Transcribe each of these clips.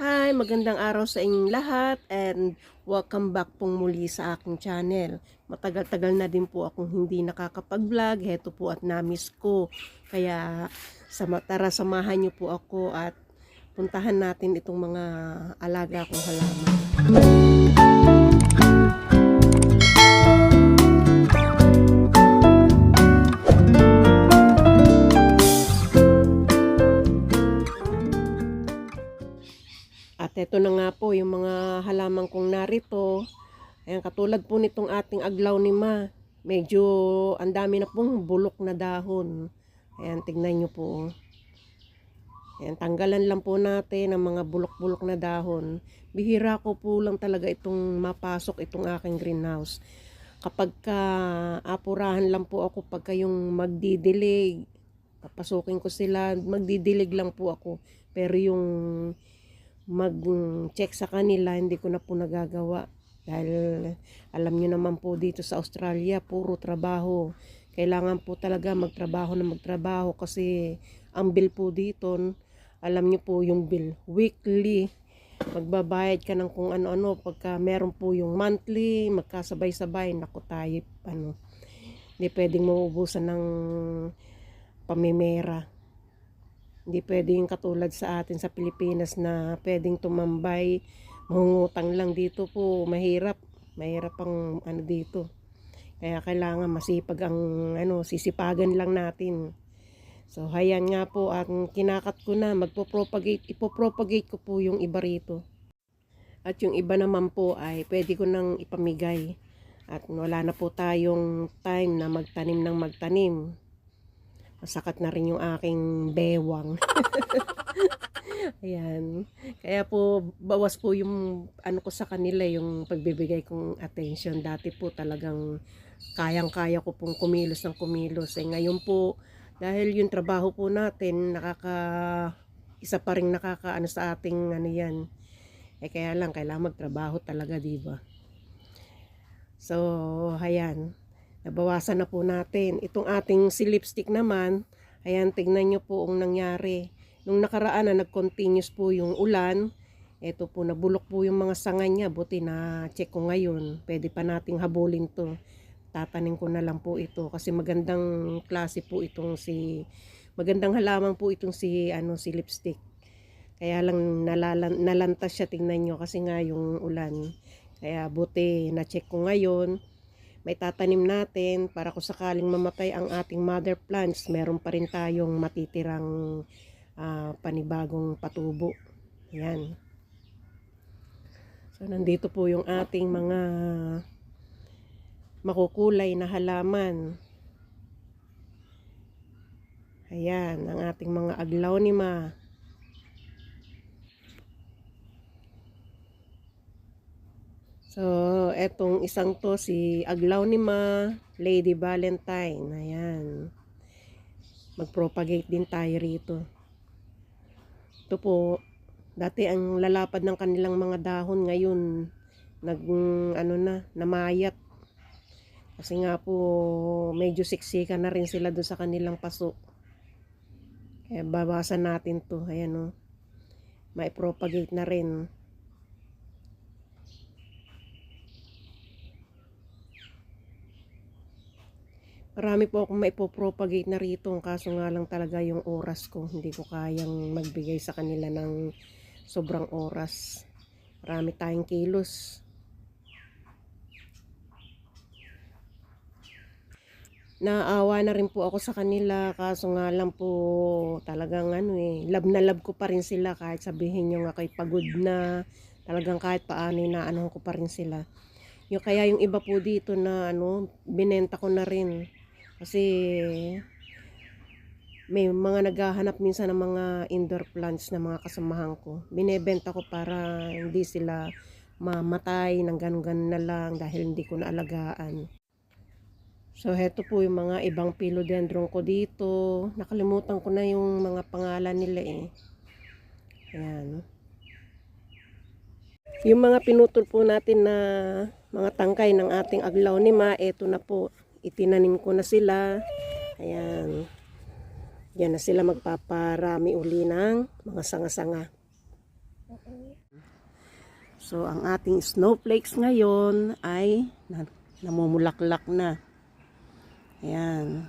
Hi, magandang araw sa inyong lahat and welcome back pong muli sa aking channel. Matagal-tagal na din po akong hindi nakakapag-vlog. Heto po at namiss ko. Kaya sa tara samahan niyo po ako at puntahan natin itong mga alaga kong halaman. Ito na nga po yung mga halaman kong narito. Ayan, katulad po nitong ating aglaw ni Ma. Medyo ang dami na pong bulok na dahon. Ayan, tignan nyo po. Ayan, tanggalan lang po natin ang mga bulok-bulok na dahon. Bihira ko po lang talaga itong mapasok itong aking greenhouse. Kapag ka apurahan lang po ako pagka yung magdidilig, papasukin ko sila, magdidilig lang po ako. Pero yung mag-check sa kanila, hindi ko na po nagagawa. Dahil alam nyo naman po dito sa Australia, puro trabaho. Kailangan po talaga magtrabaho na magtrabaho kasi ang bill po dito, alam nyo po yung bill, weekly. Magbabayad ka ng kung ano-ano pagka meron po yung monthly, magkasabay-sabay, naku tayo, ano, hindi pwedeng maubusan ng pamimera. Hindi pwedeng katulad sa atin sa Pilipinas na pwedeng tumambay, mangungutang lang dito po, mahirap. Mahirap ang ano dito. Kaya kailangan masipag ang ano, sisipagan lang natin. So, hayan nga po, ang kinakat ko na, magpo-propagate, ipopropagate ko po yung iba rito. At yung iba naman po ay pwede ko nang ipamigay. At wala na po tayong time na magtanim ng magtanim. Masakat na rin yung aking bewang. Ayan. Kaya po, bawas po yung ano ko sa kanila, yung pagbibigay kong attention. Dati po talagang kayang-kaya ko pong kumilos ng kumilos. Eh ngayon po, dahil yung trabaho po natin, nakaka, isa pa rin nakakaano sa ating ano yan. Eh kaya lang, kailangan magtrabaho talaga, di ba? So, ayan. Nabawasan na po natin. Itong ating si lipstick naman, ayan, tignan nyo po ang nangyari. Nung nakaraan na nag-continuous po yung ulan, eto po, nabulok po yung mga sanga niya. Buti na check ko ngayon. Pwede pa nating habulin to. Tatanim ko na lang po ito. Kasi magandang klase po itong si... Magandang halaman po itong si, ano, si lipstick. Kaya lang nalalan, nalantas siya, tingnan nyo. Kasi nga yung ulan. Kaya buti na-check ko ngayon may tatanim natin para kung sakaling mamatay ang ating mother plants, meron pa rin tayong matitirang ah, panibagong patubo. Yan. So, nandito po yung ating mga makukulay na halaman. Ayan, ang ating mga aglaonima. So, etong isang to si Aglaonima Lady Valentine. Ayan. Mag-propagate din tayo rito. Ito po, dati ang lalapad ng kanilang mga dahon ngayon nag ano na, namayat. Kasi nga po medyo siksika na rin sila doon sa kanilang paso. Kaya babasan natin to. Ayan o. May propagate na rin. Marami po akong maipopropagate na rito. Kaso nga lang talaga yung oras ko. Hindi ko kayang magbigay sa kanila ng sobrang oras. Marami tayong kilos. Naawa na rin po ako sa kanila. Kaso nga lang po talagang ano eh. Love na love ko pa rin sila. Kahit sabihin nyo nga kay pagod na. Talagang kahit paano na ano ko pa rin sila. Yung, kaya yung iba po dito na ano, binenta ko na rin. Kasi may mga naghahanap minsan ng mga indoor plants na mga kasamahan ko. Binebenta ko para hindi sila mamatay ng ganun-ganun na lang dahil hindi ko naalagaan. So, heto po yung mga ibang philodendron ko dito. Nakalimutan ko na yung mga pangalan nila eh. Ayan. Yung mga pinutol po natin na mga tangkay ng ating aglaw ni Ma, eto na po. Itinanim ko na sila. Ayan. Yan na sila magpaparami uli ng mga sanga-sanga. So, ang ating snowflakes ngayon ay na, namumulaklak na. Ayan.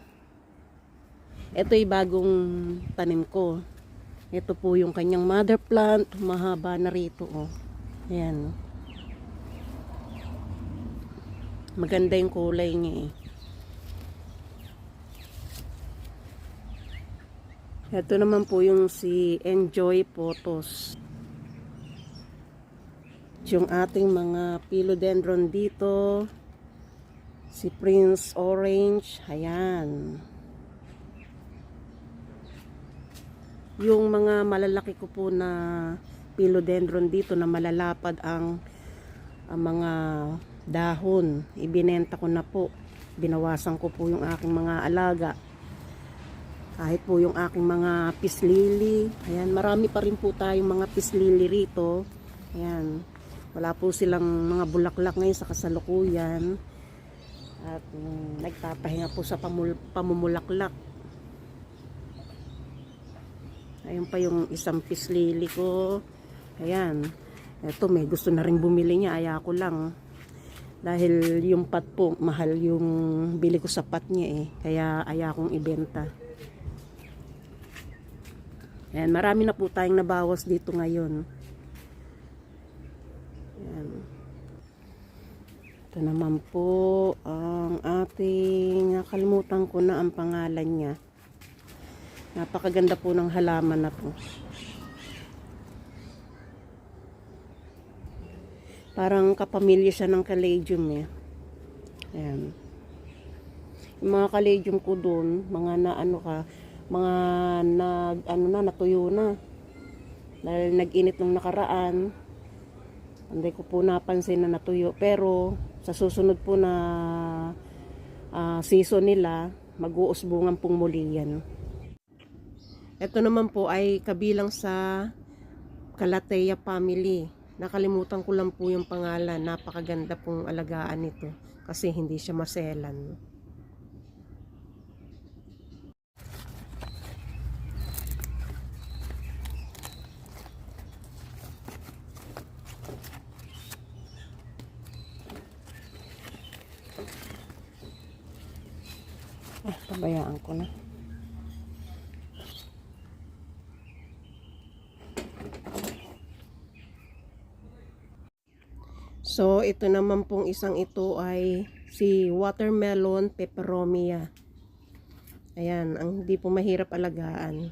Ito ay bagong tanim ko. Ito po yung kanyang mother plant. Mahaba na rito. Oh. Ayan. Maganda yung kulay niya eh. Ito naman po yung si Enjoy Photos. Yung ating mga philodendron dito. Si Prince Orange. Ayan. Yung mga malalaki ko po na philodendron dito na malalapad ang, ang mga dahon. Ibinenta ko na po. Binawasan ko po yung aking mga alaga. Kahit po yung aking mga pislili. Ayan, marami pa rin po tayong mga pislili rito. Ayan. Wala po silang mga bulaklak ngayon sa kasalukuyan. At mm, nagpapahinga po sa pamul- pamumulaklak. Ayun pa yung isang pislili ko. Ayan. Ito may gusto na rin bumili niya. Aya ko lang. Dahil yung pat po, mahal yung bili ko sa pat niya eh. Kaya aya kong ibenta. Ayan, marami na po tayong nabawas dito ngayon. Ayan. Ito naman po ang ating nakalimutan ko na ang pangalan niya. Napakaganda po ng halaman na po. Parang kapamilya siya ng caladium eh. Ayan. Yung mga caladium ko doon, mga na ano ka, mga nag ano na natuyo na. Dahil nag-init nung nakaraan. Hindi ko po napansin na natuyo. Pero sa susunod po na ah, season nila, mag-uusbungan pong muli yan. Ito naman po ay kabilang sa Calathea family. Nakalimutan ko lang po yung pangalan. Napakaganda pong alagaan nito kasi hindi siya maselan. Ko na. So, ito naman pong isang ito ay si watermelon peperomia. Ayan, ang hindi po mahirap alagaan.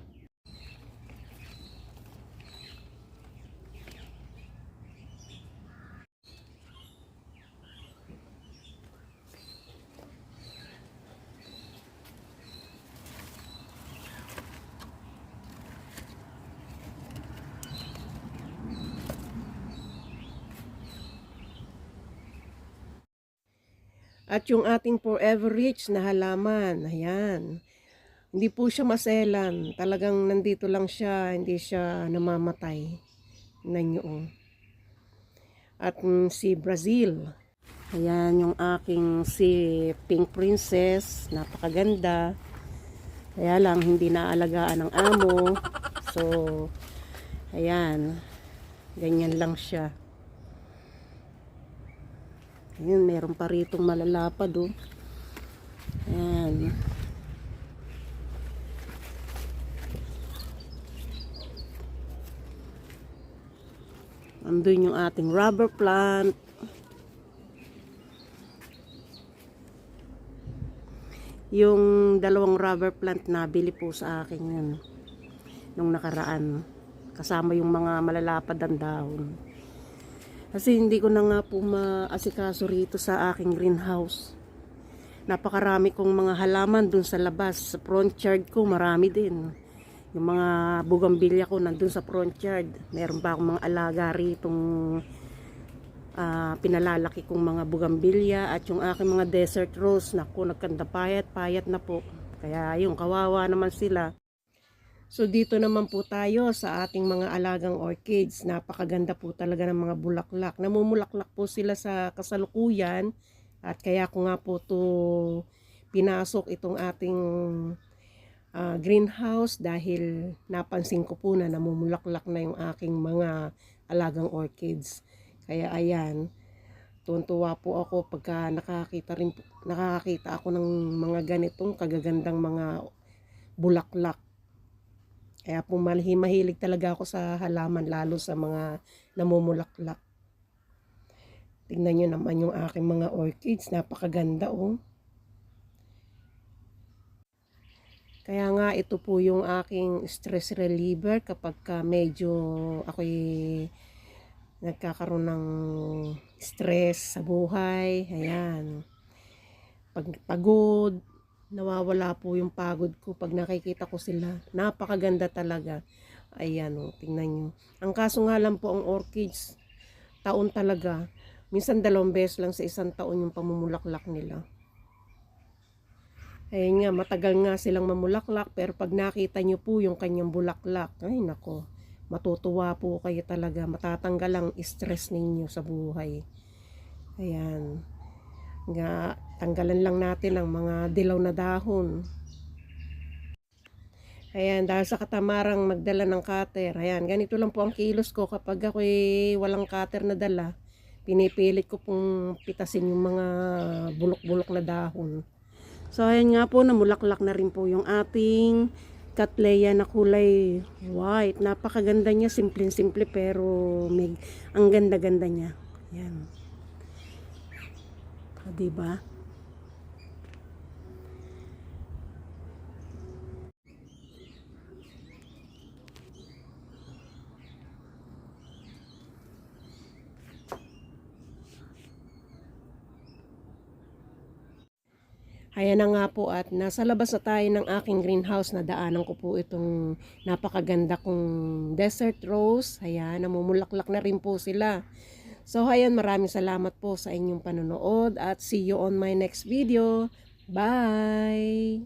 At yung ating forever rich na halaman, ayan. Hindi po siya maselan. Talagang nandito lang siya, hindi siya namamatay. Tingnan nyo, oh. At mm, si Brazil. Ayan yung aking si Pink Princess. Napakaganda. Kaya lang, hindi naalagaan ng amo. So, ayan. Ganyan lang siya. Ayan, meron pa ritong malalapad, oh. Ayan. Andun yung ating rubber plant. Yung dalawang rubber plant na bili po sa akin yun. Nung nakaraan. Kasama yung mga malalapad ang dahon. Kasi hindi ko na nga po maasikaso rito sa aking greenhouse. Napakarami kong mga halaman dun sa labas. Sa front yard ko, marami din. Yung mga bugambilya ko nandun sa front yard. Meron pa akong mga alaga ritong ah, pinalalaki kong mga bugambilya at yung aking mga desert rose. Naku, nagkanda payat, payat na po. Kaya yung kawawa naman sila. So dito naman po tayo sa ating mga alagang orchids. Napakaganda po talaga ng mga bulaklak. Namumulaklak po sila sa kasalukuyan at kaya ko nga po to pinasok itong ating ah, greenhouse dahil napansin ko po na namumulaklak na yung aking mga alagang orchids. Kaya ayan, tuwan-tuwa po ako pagka nakakita rin nakakakita ako ng mga ganitong kagagandang mga bulaklak. Kaya po mahilig talaga ako sa halaman lalo sa mga namumulaklak. Tingnan nyo naman yung aking mga orchids, napakaganda oh. Kaya nga ito po yung aking stress reliever kapag ka medyo ako'y nagkakaroon ng stress sa buhay. Ayan. Pag pagod, nawawala po yung pagod ko pag nakikita ko sila. Napakaganda talaga. Ayan o, tingnan nyo. Ang kaso nga lang po ang orchids, taon talaga. Minsan dalawang beses lang sa isang taon yung pamumulaklak nila. Ayun nga, matagal nga silang mamulaklak, pero pag nakita nyo po yung kanyang bulaklak, ay nako, matutuwa po kayo talaga, matatanggal ang stress ninyo sa buhay. Ayan. Nga, tanggalan lang natin ang mga dilaw na dahon. Ayan, dahil sa katamarang magdala ng cutter, ayan, ganito lang po ang kilos ko kapag ako'y walang cutter na dala. Pinipilit ko pong pitasin yung mga bulok-bulok na dahon. So, ayan nga po, namulaklak na rin po yung ating Cattleya na kulay white. Napakaganda niya, simple-simple pero may, ang ganda-ganda niya. Ayan. O, diba? Ayan na nga po at nasa labas na tayo ng aking greenhouse na daanan ko po itong napakaganda kong desert rose. Ayan, namumulaklak na rin po sila. So ayan, maraming salamat po sa inyong panonood at see you on my next video. Bye!